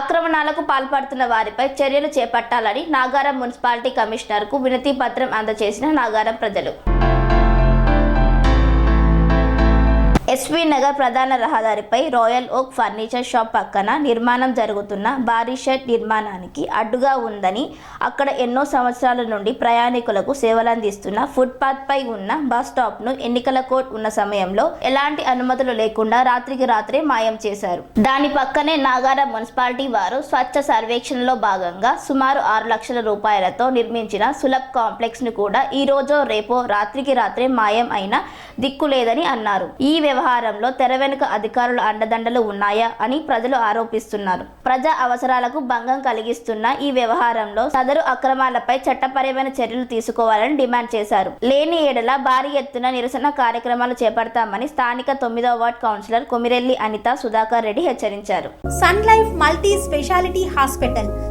ఆక్రమణాలకు పాల్పడుతున్న వారిపై చర్యలు చేపట్టాలని నాగారం మున్సిపాలిటీ కమిషనర్కు వినతి పత్రం అందజేసిన నాగారం ప్రజలు. ఎస్వి నగర్ ప్రధాన రహదారిపై రాయల్ ఓక్ ఫర్నిచర్ షాప్ పక్కన నిర్మాణం జరుగుతున్న భారీ షెడ్ నిర్మాణానికి అడ్డుగా ఉందని అక్కడ ఎన్నో సంవత్సరాల నుండి ప్రయాణికులకు సేవలందిస్తున్న ఫుట్పాత్ పై ఉన్న బస్ స్టాప్ను ఎన్నికల కోడ్ ఉన్న సమయంలో ఎలాంటి అనుమతులు లేకుండా రాత్రికి రాత్రే మాయం చేశారు. దాని పక్కనే నాగార మున్సిపాలిటీ వారు స్వచ్ఛ సర్వేక్షణలో భాగంగా సుమారు ఆరు లక్షల రూపాయలతో నిర్మించిన సులభ్ కాంప్లెక్స్ను కూడా ఈ రోజో రేపో రాత్రికి రాత్రే మాయం అయిన దిక్కు లేదని అన్నారు. ఈ వ్యవహారంలో తెర వెనుక అధికారుల అండదండలు ఉన్నాయా అని ప్రజలు ఆరోపిస్తున్నారు. ప్రజా అవసరాలకు భంగం కలిగిస్తున్న ఈ వ్యవహారంలో సదరు అక్రమాలపై చట్టపరమైన చర్యలు తీసుకోవాలని డిమాండ్ చేశారు. లేని ఏడల భారీ ఎత్తున నిరసన కార్యక్రమాలు చేపడతామని స్థానిక తొమ్మిదవ వార్డ్ కౌన్సిలర్ కొమిరెల్లి అనిత సుధాకర్ రెడ్డి హెచ్చరించారు. Sun Life multi speciality hospital